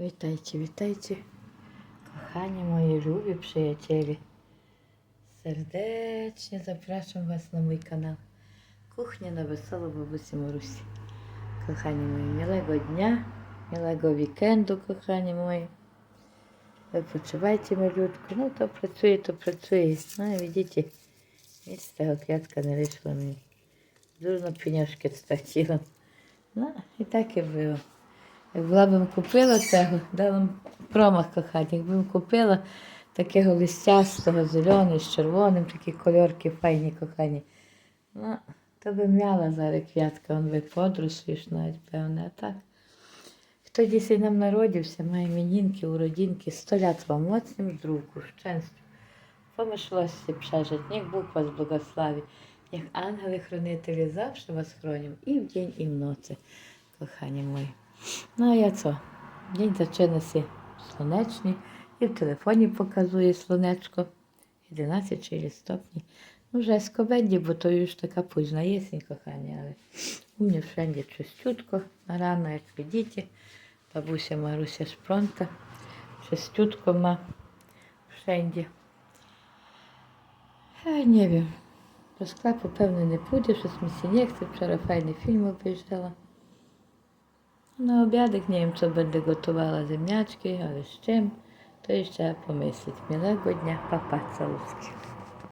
Witajcie, kochani moi lubi przyjaciele. Serdecznie zapraszam Was na mój kanał Kuchnia na Wesoło Babusі Marusі. Kochani moi, miłego dnia, miłego weekendu, kochani moi. Wypoczywajcie malutko. No to pracuje, to pracuje. No i widzicie, nic z tego kwiatka nie wyszło mi. Dużo pieniążki straciłam. No і так і було. Була б купила цього, дала б промах кохати. Якби купила такого листястого, зеленого, з червоним, такі кольорки файні кохані. Ну, то би м'яла зараз квятка, он би подросліш навіть, певне, а так. Хто дійсно нам народився, має мінінки, уродінки, сто лят вам моцним здруку, щастю. Помишлості прежить, ніг Бог вас благословить, як ангели-хранителі завжди вас хронять і вдень, і вночі, кохані мої. Ну а я що? День зачинився сонячний, і в телефоні показує сонечко. 11 через стопні. Ну, вже скобенді, бо то już така późna єсень, кохані, але у мене wszędzie чистютко, рано, як видите. Бабуся Маруся Шпронта, чистютко ма wszędzie. Ja nie wiem. Do sklepu pewnie nie pójdę, щось mi się nie chce. Wczoraj fajny film obejrzała. Na obiadek nie wiem, co będę gotowała ziemniaczki, ale z czym, to jeszcze trzeba pomyśleć. Miłego dnia, papa całuski.